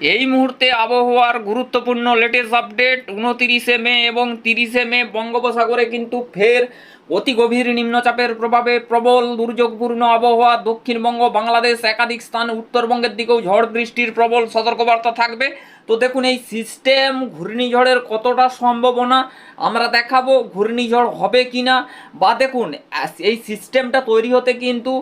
এই মুহূর্তে আবহাওয়ার গুরুত্বপূর্ণ লেটেস্ট আপডেট উনতিরিশে মে এবং তিরিশে মে বঙ্গোপসাগরে কিন্তু ফের অতি গভীর নিম্নচাপের প্রভাবে প্রবল দুর্যোগপূর্ণ আবহাওয়া। দক্ষিণবঙ্গ, বাংলাদেশ একাধিক স্থান, উত্তরবঙ্গের দিকেও ঝড় বৃষ্টির প্রবল সতর্কবার্তা থাকবে। তো দেখুন, এই সিস্টেম ঘূর্ণিঝড়ের কতটা সম্ভাবনা আমরা দেখাবো, ঘূর্ণিঝড় হবে কি না বা দেখুন, এই সিস্টেমটা তৈরি হতে কিন্তু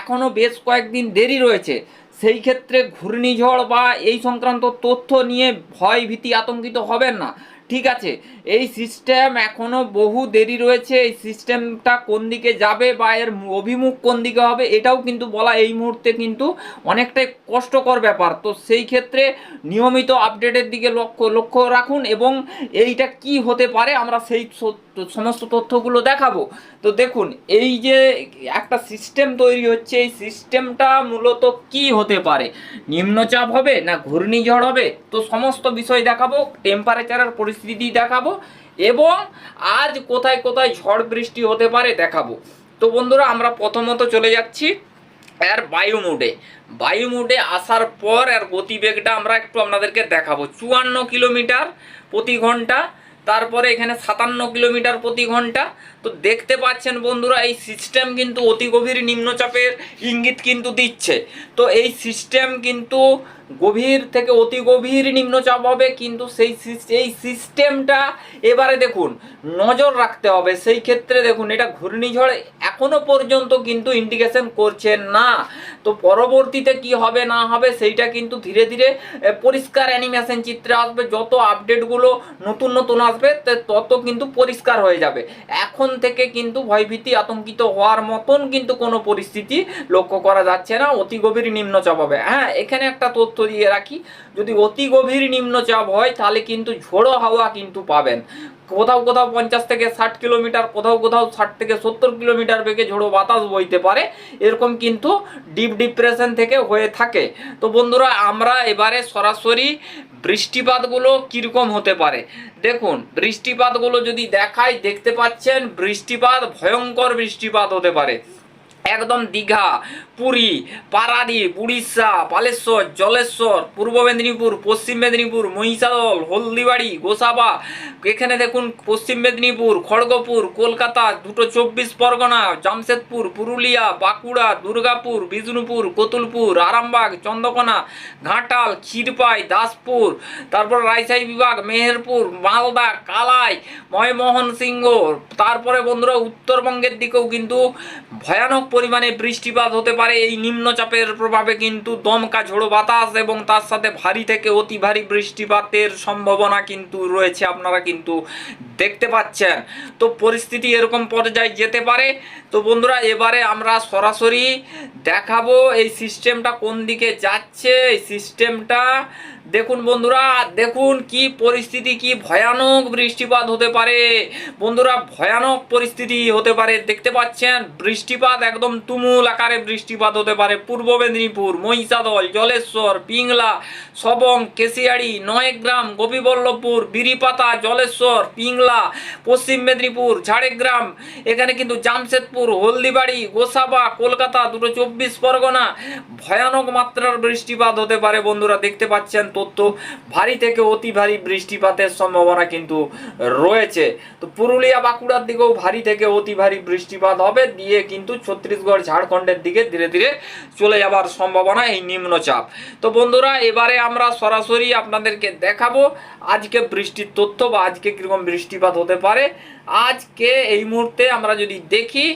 এখনও বেশ কয়েকদিন দেরি রয়েছে। সেই ক্ষেত্রে ঘূর্ণিঝড় বা এই সংক্রান্ত তথ্য নিয়ে ভয় ভীতি আতঙ্কিত হবেন না। ঠিক আছে, এই সিস্টেম এখনও বহু দেরি রয়েছে, এই সিস্টেমটা কোন দিকে যাবে বা এর অভিমুখ কোন দিকে হবে এটাও কিন্তু বলা এই মুহূর্তে কিন্তু অনেকটাই কষ্টকর ব্যাপার। তো সেই ক্ষেত্রে নিয়মিত আপডেটের দিকে লক্ষ্য লক্ষ্য রাখুন এবং এইটা কি হতে পারে আমরা সেই সমস্ত তথ্যগুলো দেখাবো। তো দেখুন, এই যে একটা সিস্টেম তৈরি হচ্ছে, এই সিস্টেমটা মূলত কি হতে পারে? নিম্নচাপ হবে না ঘূর্ণিঝড় হবে? তো সমস্ত বিষয় দেখাবো টেম্পারেচারের পরিস্থিতি দেখাবো এবং আজ কোথায় কোথায় ঝড় বৃষ্টি হতে পারে দেখাবো। তো বন্ধুরা, আমরা প্রথমত চলে যাচ্ছি এর বায়ু মোডে। বায়ু মোডে আসার পর এর গতিবেগটা আমরা একটু আপনাদেরকে দেখাবো। চুয়ান্ন কিলোমিটার প্রতি ঘণ্টা, তারপরে এখানে সাতান্ন কিলোমিটার প্রতি ঘণ্টা। তো দেখতে পাচ্ছেন বন্ধুরা, এই সিস্টেম কিন্তু অতি গভীর নিম্নচাপের ইঙ্গিত কিন্তু দিচ্ছে। তো এই সিস্টেম কিন্তু গভীর থেকে অতি গভীর নিম্নচাপ হবে, কিন্তু সেই এই সিস্টেমটা এবারে দেখুন, নজর রাখতে হবে। সেই ক্ষেত্রে দেখুন, এটা ঘূর্ণিঝড় এখনও পর্যন্ত কিন্তু ইন্ডিকেশন করছে না। তো পরবর্তীতে কি হবে, না হবে, সেইটা কিন্তু ধীরে ধীরে পরিষ্কার অ্যানিমেশন চিত্রে আসবে। যত আপডেটগুলো নতুন নতুন আসবে তত কিন্তু পরিষ্কার হয়ে যাবে। এখন থেকে কিন্তু ভয়ভীতি আতঙ্কিত হওয়ার মতন কিন্তু কোনো পরিস্থিতি লক্ষ্য করা যাচ্ছে না। অতি গভীর নিম্নচাপ হবে। হ্যাঁ এখানে একটা তথ্য দিয়ে রাখি। যদি অতি গভীর নিম্নচাপ হয়, তাহলে কিন্তু ঝোড়ো হাওয়া কিন্তু পাবেন। কোথাও কোথাও পঞ্চাশ থেকে ষাট কিলোমিটার, কোথাও কোথাও ষাট থেকে সত্তর কিলোমিটার বেগে ঝোড়ো বাতাস বইতে পারে। এরকম কিন্তু ডিপ ডিপ্রেশন থেকে হয়ে থাকে। তো বন্ধুরা, আমরা এবারে সরাসরি বৃষ্টিপাতগুলো কীরকম হতে পারে? দেখুন, বৃষ্টিপাতগুলো যদি দেখায় দেখতে পাচ্ছেন বৃষ্টিপাত, ভয়ঙ্কর বৃষ্টিপাত হতে পারে। একদম দীঘা, পুরী পারাদ্বীপ উড়িষ্যা, বালেশ্বর, জলেশ্বর, পূর্ব মেদিনীপুর, পশ্চিম মেদিনীপুর, মহিষাদল, হলদিবাড়ি, গোসাবা। এখানে দেখুন পশ্চিম মেদিনীপুর, খড়গপুর, কলকাতা, দুটো চব্বিশ পরগনা, জামশেদপুর, পুরুলিয়া, বাঁকুড়া, দুর্গাপুর, বিষ্ণুপুর, কতুলপুর, আরামবাগ, চন্দ্রকোনা, ঘাটাল, ক্ষীরপাই, দাসপুর, তারপর রাজশাহী বিভাগ, মেহেরপুর, মালদা, কালাই ময়মোহন সিংহ তারপরে বন্ধুরা উত্তরবঙ্গের দিকেও কিন্তু ভয়ানক পরিমাণে বৃষ্টিপাত হতে পারে। এই নিম্নচাপের প্রভাবে কিন্তু দমকা ঝোড়ো বাতাস এবং তার সাথে ভারী থেকে অতি ভারী বৃষ্টিপাতের সম্ভাবনা কিন্তু রয়েছে আপনারা কিন্তু দেখতে পাচ্ছেন। তো পরিস্থিতি এরকম পর্যায়ে যেতে পারে। তো বন্ধুরা, এবারে আমরা সরাসরি দেখাবো এই সিস্টেমটা কোন দিকে যাচ্ছে। এই সিস্টেমটা দেখুন বন্ধুরা, দেখুন কি পরিস্থিতি, কি ভয়ানক বৃষ্টিপাত হতে পারে। বন্ধুরা, ভয়ানক পরিস্থিতি হতে পারে। দেখতে পাচ্ছেন, বৃষ্টিপাত একদম তুমুল আকারে বৃষ্টিপাত হতে পারে। পূর্ব মেদিনীপুর, মহিষাদল, জলেশ্বর, পিংলা, সবং, কেশিয়াড়ি, নয়গ্রাম, গোপীবল্লভপুর, বিরিপাতা, জলেশ্বর, পিংলা, পশ্চিম মেদিনীপুর, ঝাড়গ্রাম, এখানে কিন্তু জামশেদপুর, হলদিবাড়ি, গোসাবা, কলকাতা, দুটো চব্বিশ পরগনা। ভয়ানক মাত্রার বৃষ্টিপাত হতে পারে বন্ধুরা, দেখতে পাচ্ছেন। তথ্য ভারী থেকে অতি ভারী বৃষ্টিপাতের সম্ভাবনা কিন্তু রয়েছে। তো পুরুলিয়া বাঁকুড়ার দিকেও ভারী থেকে অতি ভারী বৃষ্টিপাত হবে, দিয়ে কিন্তু ছত্তিশগড়, ঝাড়খণ্ডের দিকে ধীরে ধীরে চলে যাবার সম্ভাবনা এই নিম্নচাপ। তো বন্ধুরা, এবারে আমরা সরাসরি আপনাদেরকে দেখাবো আজকে বৃষ্টির তথ্য বা আজকে কীরকম বৃষ্টিপাত হতে পারে। আজকে এই মুহূর্তে আমরা যদি দেখি,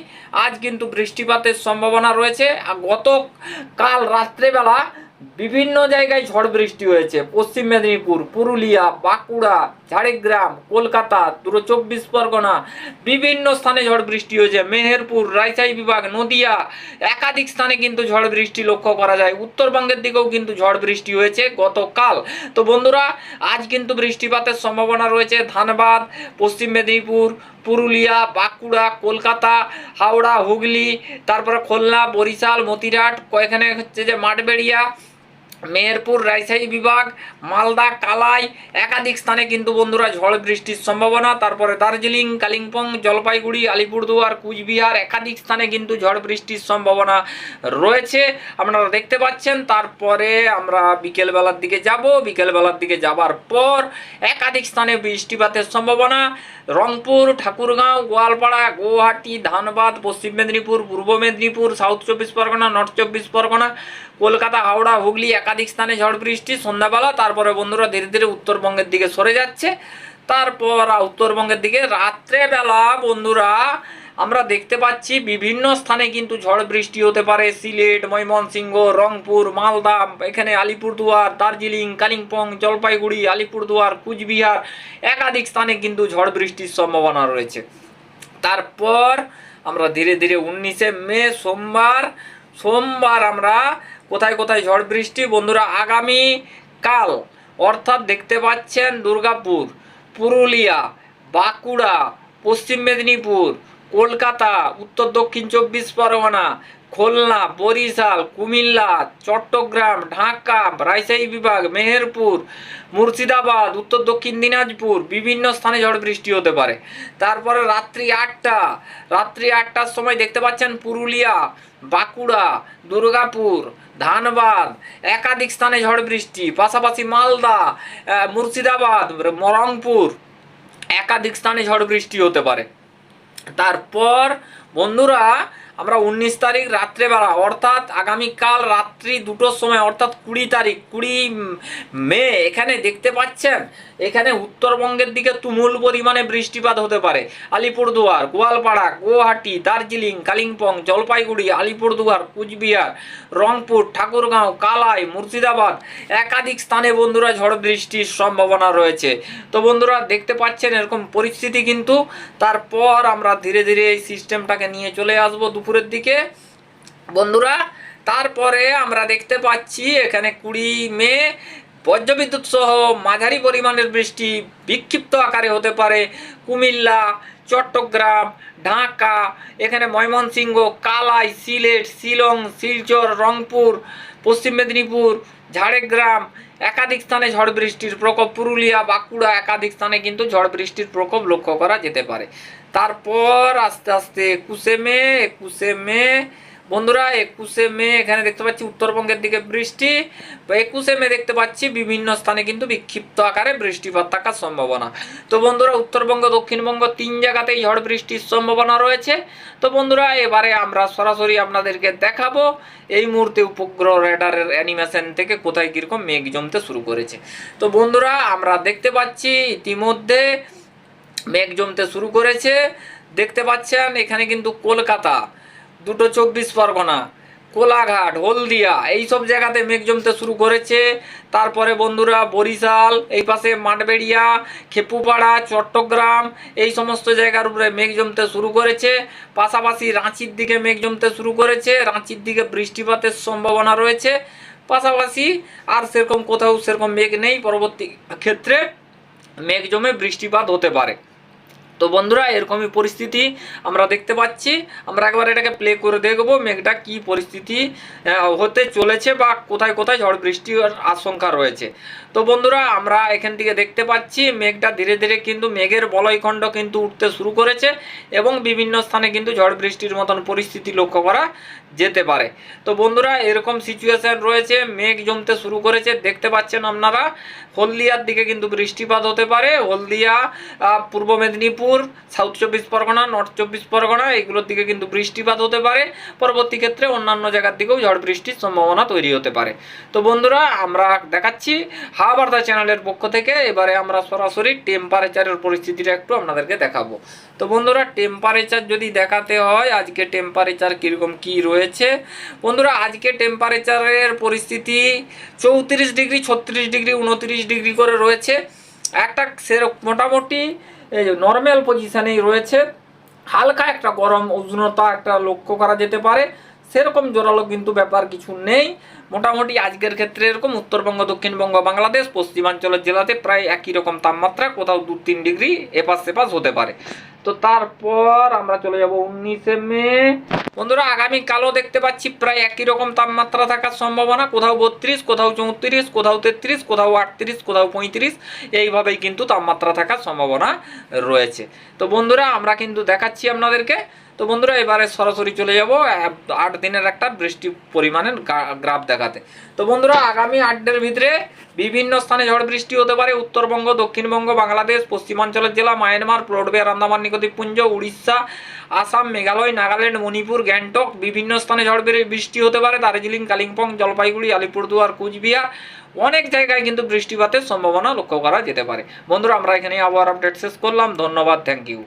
আজ কিন্তু বৃষ্টিপাতের সম্ভাবনা রয়েছে। গত কাল রাত্রেবেলা বিভিন্ন জায়গায় ঝড় বৃষ্টি হয়েছে। পশ্চিম মেদিনীপুর, পুরুলিয়া, বাঁকুড়া, ঝাড়গ্রাম, কলকাতা দুটো চব্বিশ পরগনা বিভিন্ন স্থানে ঝড় বৃষ্টি হয়েছে। মেহেরপুর রাজশাহী বিভাগ, নদিয়া একাধিক স্থানে কিন্তু ঝড় বৃষ্টি লক্ষ্য করা যায়। উত্তরবঙ্গের দিকেও কিন্তু ঝড় বৃষ্টি হয়েছে গতকাল। তো বন্ধুরা, আজ কিন্তু বৃষ্টিপাতের সম্ভাবনা রয়েছে। ধানবাদ, পশ্চিম মেদিনীপুর, পুরুলিয়া, বাঁকুড়া, কলকাতা, হাওড়া, হুগলি, তারপরে খুলনা, বরিশাল, মতিরাট এখানে হচ্ছে যে মাঠবেড়িয়া মেহেরপুর রাজশাহী বিভাগ, মালদা, কালাই, একাধিক স্থানে কিন্তু বন্ধুরা ঝড় বৃষ্টির সম্ভাবনা। তারপরে দার্জিলিং, কালিম্পং, জলপাইগুড়ি, আলিপুরদুয়ার, কুচবিহার একাধিক স্থানে কিন্তু ঝড় বৃষ্টির সম্ভাবনা রয়েছে। আপনারা দেখতে পাচ্ছেন, তারপরে আমরা বিকেলবেলার দিকে যাব। বিকেলবেলার দিকে যাবার পর একাধিক স্থানে বৃষ্টিপাতের সম্ভাবনা। রংপুর, ঠাকুরগাঁও, গোয়ালপাড়া, গুয়াহাটি, ধানবাদ, পশ্চিম মেদিনীপুর, পূর্ব মেদিনীপুর, সাউথ চব্বিশ পরগনা, নর্থ চব্বিশ পরগনা, কলকাতা, হাওড়া, হুগলি একাধিক স্থানে ঝড় বৃষ্টি, সন্ধ্যাবেলা, তারপরে বন্ধুরা ধীরে ধীরে উত্তরবঙ্গের দিকে সরে যাচ্ছে। তারপর উত্তরবঙ্গের দিকে রাত্রেবেলা বন্ধুরা আমরা দেখতে পাচ্ছি বিভিন্ন স্থানে কিন্তু ঝড় বৃষ্টি হতে পারে। সিলেট, ময়মনসিংহ, রংপুর, মালদা, এখানে আলিপুরদুয়ার, দার্জিলিং, কালিম্পং, জলপাইগুড়ি, আলিপুরদুয়ার, কুচবিহার একাধিক স্থানে কিন্তু ঝড় বৃষ্টির সম্ভাবনা রয়েছে। তারপর আমরা ধীরে ধীরে উনিশে মে, সোমবার সোমবার আমরা কোথায় কোথায় ঝড় বৃষ্টি? বন্ধুরা, আগামী কাল অর্থাৎ দেখতে পাচ্ছেন দুর্গাপুর, পুরুলিয়া, বাঁকুড়া, পশ্চিম মেদিনীপুর, কলকাতা, উত্তর দক্ষিণ চব্বিশ পরগনা খুলনা, বরিশাল, কুমিল্লা, চট্টগ্রাম, ঢাকা, রাজশাহী বিভাগ, মেহেরপুর, মুর্শিদাবাদ, উত্তর দক্ষিণ দিনাজপুর বিভিন্ন স্থানে ঝড় বৃষ্টি হতে পারে। তারপরে রাত্রি আটটা, রাত্রি আটটার সময় দেখতে পাচ্ছেন পুরুলিয়া, বাঁকুড়া, দুর্গাপুর, ধানবাদ, একাধিক স্থানে ঝড় বৃষ্টি, পাশাপাশি মালদা মুর্শিদাবাদ, রংপুর, একাধিক স্থানে ঝড় বৃষ্টি হতে পারে। তারপর বন্ধুরা আমরা উনিশ তারিখ রাত্রেবেলা, অর্থাৎ আগামীকাল রাত্রি দুটোর সময়, অর্থাৎ কুড়ি তারিখ, কুড়ি মে, এখানে দেখতে পাচ্ছেন? এখানে উত্তরবঙ্গের দিকে তুমুল পরিমাণে বৃষ্টিপাত হতে পারে। আলিপুরদুয়ার, গোয়ালপাড়া, গুয়াহাটি, দার্জিলিং, কালিম্পং, জলপাইগুড়ি, আলিপুরদুয়ার, কুচবিহার, রংপুর, ঠাকুরগাঁও, কালাই, মুর্শিদাবাদ একাধিক স্থানে বন্ধুরা ঝড় বৃষ্টির সম্ভাবনা রয়েছে। তো বন্ধুরা, দেখতে পাচ্ছেন এরকম পরিস্থিতি কিন্তু। তারপর আমরা ধীরে ধীরে এই সিস্টেমটাকে নিয়ে চলে আসব। দুপুরের দিকে। বন্ধুরা, তারপরে আমরা দেখতে পাচ্ছি এখানে কুড়ি মে, বজ্রবিদ্যুৎ সহ মাঝারি পরিমাণের বৃষ্টি বিক্ষিপ্ত আকারে হতে পারে। কুমিল্লা চট্টগ্রাম, ঢাকা, এখানে ময়মনসিংহ, কালাই, সিলেট, শিলং, শিলচর, রংপুর, পশ্চিম মেদিনীপুর, ঝাড়গ্রাম, একাধিক স্থানে ঝড় বৃষ্টির প্রকোপ, পুরুলিয়া, বাঁকুড়া একাধিক স্থানে কিন্তু ঝড় বৃষ্টির প্রকোপ লক্ষ্য করা যেতে পারে। তারপর আস্তে আস্তে একুশে মে একুশে মে বন্ধুরা, একুশে মে, এখানে দেখতে পাচ্ছি উত্তরবঙ্গের দিকে বৃষ্টি। একুশে মে দেখতে পাচ্ছি বিভিন্ন স্থানে কিন্তু বিক্ষিপ্ত আকারে বৃষ্টিপাত থাকার সম্ভাবনা। তো বন্ধুরা, উত্তরবঙ্গ, দক্ষিণবঙ্গ তিন জায়গাতেই ঝড় বৃষ্টির সম্ভাবনা রয়েছে। তো বন্ধুরা, এবারে আমরা সরাসরি আপনাদেরকে দেখাবো এই মুহূর্তে উপগ্রহ রেডারের অ্যানিমেশন থেকে কোথায় কীরকম মেঘ জমতে শুরু করেছে। তো বন্ধুরা, আমরা দেখতে পাচ্ছি ইতিমধ্যে মেঘ জমতে শুরু করেছে। দেখতে পাচ্ছেন, এখানে কিন্তু কলকাতা দুটো চব্বিশ পরগনা, কোলাঘাট, হলদিয়া এই সব জায়গাতে মেঘ জমতে শুরু করেছে। তারপরে বন্ধুরা বরিশাল, এই পাশে মাঠবেড়িয়া, খেপুপাড়া, চট্টগ্রাম, এই সমস্ত জায়গার উপরে মেঘ জমতে শুরু করেছে। পাশাপাশি রাঁচির দিকে মেঘ জমতে শুরু করেছে। রাঁচির দিকে বৃষ্টিপাতের সম্ভাবনা রয়েছে। পাশাপাশি আর সেরকম কোথাও সেরকম মেঘ নেই। পরবর্তী ক্ষেত্রে মেঘ জমে বৃষ্টিপাত হতে পারে। তো বন্ধুরা, এরকমই পরিস্থিতি আমরা দেখতে পাচ্ছি। আমরা একবার এটাকে প্লে করে দেখব, মেঘটা কি পরিস্থিতি হতে চলেছে বা কোথায় কোথায় ঝড় বৃষ্টির আশঙ্কা রয়েছে। তো বন্ধুরা, আমরা এখান থেকে দেখতে পাচ্ছি, মেঘটা ধীরে ধীরে কিন্তু মেঘের বলয়খণ্ড কিন্তু উঠতে শুরু করেছে এবং বিভিন্ন স্থানে কিন্তু ঝড় বৃষ্টির মতন পরিস্থিতি লক্ষ্য করা যেতে পারে। তো বন্ধুরা, এরকম সিচুয়েশান রয়েছে। মেঘ জমতে শুরু করেছে। দেখতে পাচ্ছেন আপনারা, হলদিয়ার দিকে কিন্তু বৃষ্টিপাত হতে পারে। হলদিয়া পূর্ব মেদিনীপুর সাউথ চব্বিশ পরগনা নর্থ চব্বিশ পরগনা, এগুলোর দিকে কিন্তু বৃষ্টিপাত হতে পারে। পরবর্তী ক্ষেত্রে অন্যান্য জায়গার দিকেও ঝড় বৃষ্টির সম্ভাবনা তৈরি হতে পারে। তো বন্ধুরা, আমরা দেখাচ্ছি হাওয়া চ্যানেলের পক্ষ থেকে। এবারে আমরা সরাসরি টেম্পারেচারের পরিস্থিতিটা একটু আপনাদেরকে দেখাবো। তো বন্ধুরা টেম্পারেচার যদি দেখাতে হয়, আজকে টেম্পারেচার কীরকম, কী রয়েছে? বন্ধুরা, আজকে টেম্পারেচারের পরিস্থিতি চৌত্রিশ ডিগ্রি, ছত্রিশ ডিগ্রি, উনত্রিশ ডিগ্রি করে রয়েছে। একটা সেরকম মোটামুটি নর্মাল পজিশানেই রয়েছে। হালকা একটা গরম, উষ্ণতা একটা লক্ষ্য করা যেতে পারে। সেরকম জোরালো কিন্তু ব্যাপার কিছু নেই। মোটামুটি আজকের ক্ষেত্রে এরকম উত্তরবঙ্গ, দক্ষিণবঙ্গ, বাংলাদেশ, পশ্চিমাঞ্চলের জেলাতে প্রায় একই রকম তাপমাত্রা, কোথাও দু তিন ডিগ্রি এপাশ সেপাশ হতে পারে। তো তারপর আমরা চলে যাব উনিশে মে। বন্ধুরা, আগামী কালও দেখতে পাচ্ছি প্রায় একই রকম তাপমাত্রা থাকার সম্ভাবনা। কোথাও বত্রিশ, কোথাও চৌত্রিশ, কোথাও তেত্রিশ, কোথাও আটত্রিশ, কোথাও পঁয়ত্রিশ, এইভাবেই কিন্তু তাপমাত্রা থাকার সম্ভাবনা রয়েছে। তো বন্ধুরা, আমরা কিন্তু দেখাচ্ছি আপনাদেরকে। তো বন্ধুরা, এবারে সরাসরি চলে যাব আট দিনের একটা বৃষ্টি পরিমাণের গ্রাফ দেখাতে। তো বন্ধুরা, আগামী আট দিনের ভিতরে বিভিন্ন স্থানে ঝড় বৃষ্টি হতে পারে। উত্তরবঙ্গ, দক্ষিণবঙ্গ, বাংলাদেশ, পশ্চিমাঞ্চলের জেলা, মায়ানমার প্লোটবেয়ার আন্দামান নিকোদ্বীপপুঞ্জ উড়িষ্যা, আসাম, মেঘালয়, নাগাল্যান্ড, মণিপুর, গ্যাংটক, বিভিন্ন স্থানে ঝড় বৃষ্টি হতে পারে। দার্জিলিং, কালিম্পং, জলপাইগুড়ি, আলিপুরদুয়ার, কুচবিহার অনেক জায়গায় কিন্তু বৃষ্টিপাতের সম্ভাবনা লক্ষ্য করা যেতে পারে। বন্ধুরা, আমরা এখানে আবহাওয়ার আপডেট শেষ করলাম। ধন্যবাদ থ্যাংক ইউ